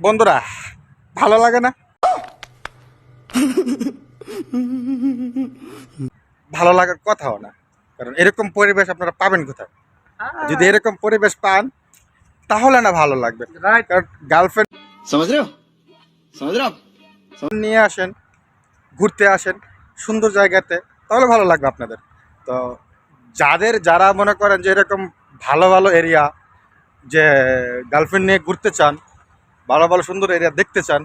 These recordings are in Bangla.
বন্ধুরা ভালো লাগে না? ভালো লাগার কথাও না কারণ এরকম পরিবেশ আপনারা পাবেন কোথায়? যদি এরকম পরিবেশ পান তাহলে না ভালো লাগবে। গার্লফ্রেন্ড নিয়ে আসেন ঘুরতে আসেন সুন্দর জায়গাতে তাহলে ভালো লাগবে আপনাদের। তো যাদের যারা মনে করেন যে এরকম ভালো ভালো এরিয়া যে গার্লফ্রেন্ড নিয়ে ঘুরতে চান ভালো ভালো সুন্দর এরিয়া দেখতে চান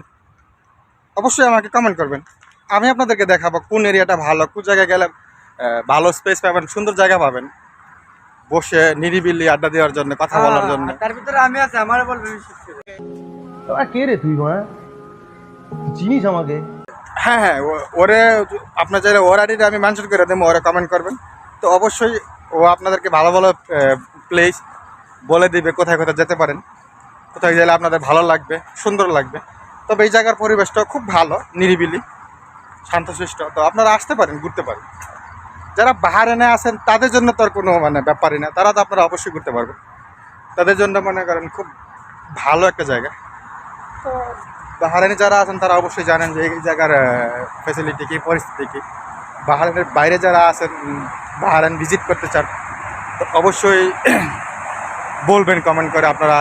অবশ্যই আমাকে কমেন্ট করবেন। আমি আপনাদেরকে দেখাবো কোন এরিয়াটা ভালো কোন জায়গায় গেলে ভালো স্পেস পাবেন সুন্দর জায়গা পাবেন। বসে নিরিবিলি আড্ডা দেওয়ার জন্য কথা বলার জন্য। তার ভিতরে আমি আছি আমার বলবে বিশেষ করে তোরা কে রে তুই মা চিনিস আমাকে? হ্যাঁ হ্যাঁ ওরে আপনার চাইলে ওর আইডিটা আমি মেনশন করে দেবো ওরা কমেন্ট করবেন। তো অবশ্যই ও আপনাদেরকে ভালো ভালো প্লেস বলে দিবে কোথায় কোথায় যেতে পারেন। কোথায় গেলে আপনাদের ভালো লাগবে সুন্দর লাগবে। তবে এই জায়গার পরিবেশটা খুব ভালো নিরিবিলি শান্তশিষ্ট। তো আপনারা আসতে পারেন ঘুরতে পারেন। যারা বাহারেনে আছেন তাদের জন্য তো আর কোনো মানে ব্যাপারই না। তারা তো আপনারা অবশ্যই ঘুরতে পারবেন। তাদের জন্য মনে করেন খুব ভালো একটা জায়গা। তো বাহারানি যারা আছেন তারা অবশ্যই জানেন যে এই জায়গার ফেসিলিটি কী পরিস্থিতি কী। বাহারানের বাইরে যারা আছেন বাহারান ভিজিট করতে চান তো অবশ্যই বলবেন কমেন্ট করে আপনারা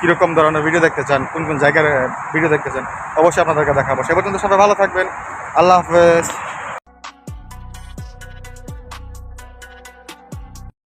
কীরকম ধরনের ভিডিও দেখতে চান, কোন কোন জায়গার ভিডিও দেখতে চান, অবশ্যই আপনাদেরকে দেখাবো। সে পর্যন্ত সবাই ভালো থাকবেন। আল্লাহ হাফেজ।